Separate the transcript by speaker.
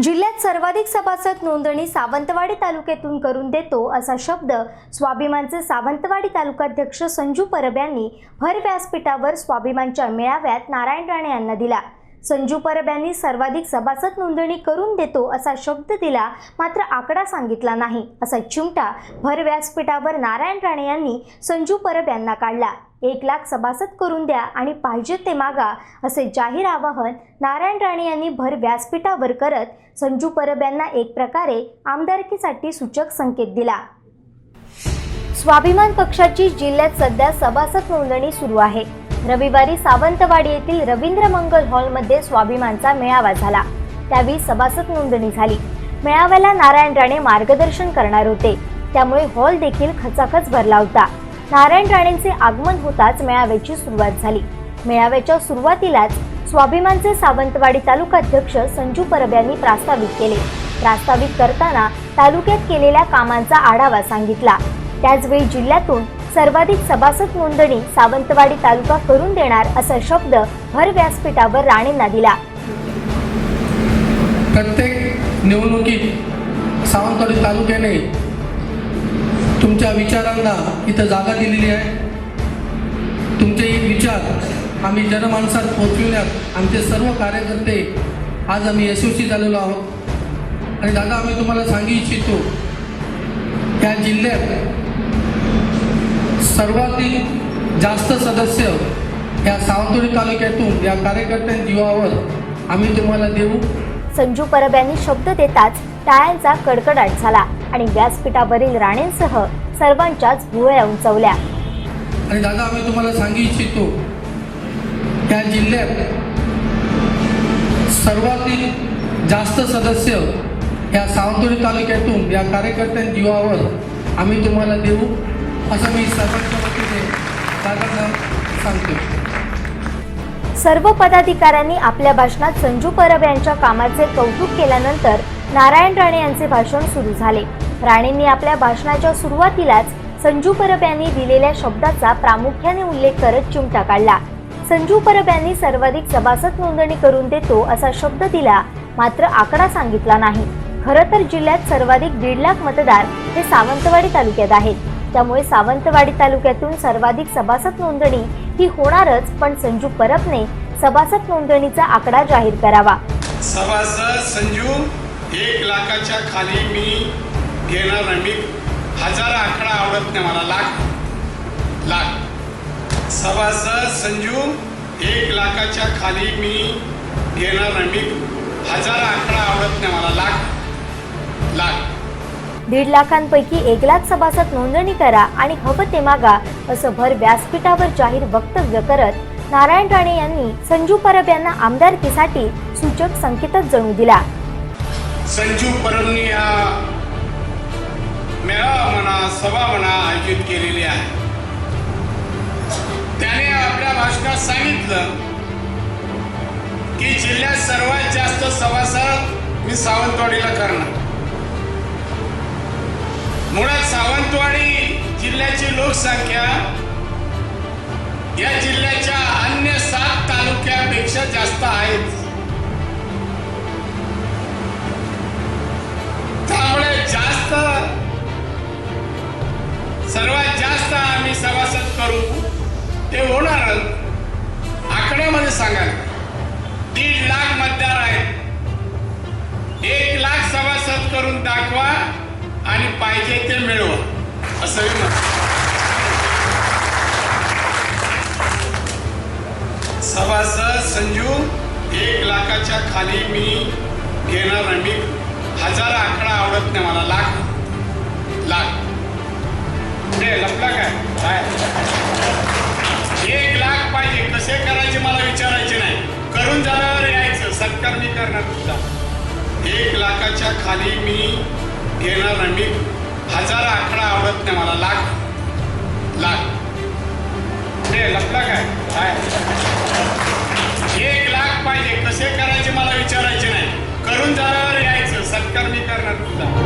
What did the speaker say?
Speaker 1: जिल्ह्यात सर्वाधिक सभासद नोंदणी सावंतवाडी तालुक्यातून करून देतो असा शब्द स्वाभिमानचे सावंतवाडी तालुकाध्यक्ष संजू परब यांनी भर व्यासपीठावर स्वाभिमानच्या मेळाव्यात नारायण राणे यांना दिला. संजू परब यांनी सर्वाधिक सभासद नोंदणी करून देतो असा शब्द दिला मात्र आकडा सांगितला नाही असा चिमटा भर व्यासपीठावर नारायण राणे यांनी संजू परब यांना काढला. एक लाख सभासद करून द्या आणि पाहिजे ते मागा असे जाहीर आवाहन नारायण राणे यांनी भर व्यासपीठावर करत संजू परब यांना एक प्रकारे आमदारकीसाठी सूचक संकेत दिला. स्वाभिमान पक्षाची जिल्ह्यात सध्या सभासद नोंदणी सुरू आहे. रविवारी सावंतवाडी येथील रवींद्र मंगल हॉलमध्ये स्वाभिमानचा मेळावा झाला. त्यावेळी सभासद नोंदणी झाली. मेळाव्याला नारायण राणे मार्गदर्शन करणार होते. त्यामुळे हॉल देखील खचाखच भरला होता. नारायण राणेंचे आगमन होताच मेळाव्याची सुरुवात झाली. मेळाव्याच्या सुरुवातीलाच स्वाभिमानचे सावंतवाडी तालुकाध्यक्ष संजू परब यांनी प्रास्ताविक केले. प्रास्ताविक करताना तालुक्यात केलेल्या कामांचा आढावा सांगितला. त्याचवेळी जिल्ह्यातून सर्वाधिक सभासद नोंदणी सावंतवाडी तालुका करून देणार असा शब्द भर व्यासपीठावर राणेंना दिला.
Speaker 2: प्रत्येक निवडणुकीत सावंतवाडी तालुक्याने तुमच्या विचारांना इथं जागा दिलेली आहे. तुमचे हे विचार आम्ही जनमानसात पोहोचविण्यात आमचे सर्व कार्यकर्ते आज आम्ही यशस्वी झालेलो आहोत. आणि दादा आम्ही तुम्हाला सांगू इच्छितो या जिल्ह्यात सर्वाधिक जास्त सदस्य या सावंतवाडी तालुक्यातून या कार्यकर्त्यांच्या जीवावर आम्ही तुम्हाला देऊ.
Speaker 1: संजू परब यांनी शब्द देताच टाळ्यांचा कडकडाट झाला आणि व्यासपीठावरील राणेंसह सर्वांच्याच भुवया उंचवल्या.
Speaker 2: आणि दादा आम्ही तुम्हाला सांगू इच्छितो या जिल्ह्यात सर्वाधिक जास्त सदस्य या सावंतवाडी तालुक्यातून या कार्यकर्त्यांच्या जीवावर आम्ही तुम्हाला देऊ असं मी सर्वांच्या वतीने दादांना सांगतो
Speaker 1: सर्व पदाधिकाऱ्यांनी आपल्या भाषणात संजू परब यांच्या कामाचे कौतुक केल्यानंतर नारायण राणे यांचे भाषण सुरू झाले. राणेंनी आपल्या भाषणाच्या सुरुवातीलाच संजू परब यांनी दिलेल्या शब्दाचा प्रामुख्याने उल्लेख करत चिमटा काढला. संजू परब यांनी सर्वाधिक सभासद नोंदणी करून देतो असा शब्द दिला मात्र आकडा सांगितला नाही. खरं तर जिल्ह्यात सर्वाधिक दीड लाख मतदार हे सावंतवाडी तालुक्यात आहेत. त्यामुळे सावंतवाडी तालुक्यातून सर्वाधिक सभासद नोंदणी ही होणारच पण संजू परबने सभासद नोंदणीचा आकडा जाहीर करावा.
Speaker 3: सभासद संजू एक लाखाच्या खाली मी घेणार नाही. मी हजार आकडा आवडत नाही मला. लाख लाख. सभासद संजू एक लाखाच्या खाली मी घेणार नाही. मी हजार आकडा आवडत नाही मला. लाख लाख.
Speaker 1: दीड लाखांपैकी एक लाख सभासद नोंदणी करा आणि हवं ते मागा असं भर व्यासपीठावर जाहीर वक्तव्य करत नारायण राणे यांनी संजू परब यांना आमदारकीसाठी सूचक संकेतच जणू दिला.
Speaker 3: संजू परबनी हा मेळावा म्हणा सभा म्हणा आयोजित केलेली आहे. त्याने आपल्या भाषणात सांगितलं की जिल्ह्यात सर्वात जास्त सभासद मी सावंतवाडीला करणार. मुळात सावंतवाडी जिल्ह्याची लोकसंख्या या जिल्ह्याच्या अन्य सात तालुक्यापेक्षा जास्त आहेत करू? ते होणारच आकड्यामध्ये सांगा दीड लाख मतदार आहेत. एक लाख सभासद करून दाखवा आणि पाहिजे ते मिळवा. असं मी म्हणतो. सभासद संजू एक लाखाच्या खाली मी घेणार नाही. मी हजार आकडा आवडत नाही मला. लाख. लाख. लपला काय? काय घेऊन जाणार यायचं. सत्कार मी करणार सुद्धा एक लाखाच्या खाली मी घेणार नाही. मी हजार आकडा आवडत नाही मला. लाख. लाख. हे लपला काय? काय? एक लाख पाहिजे. कसे करायचे मला विचारायचे नाही. करून जाणार यायचं. सत्कार मी करणार सुद्धा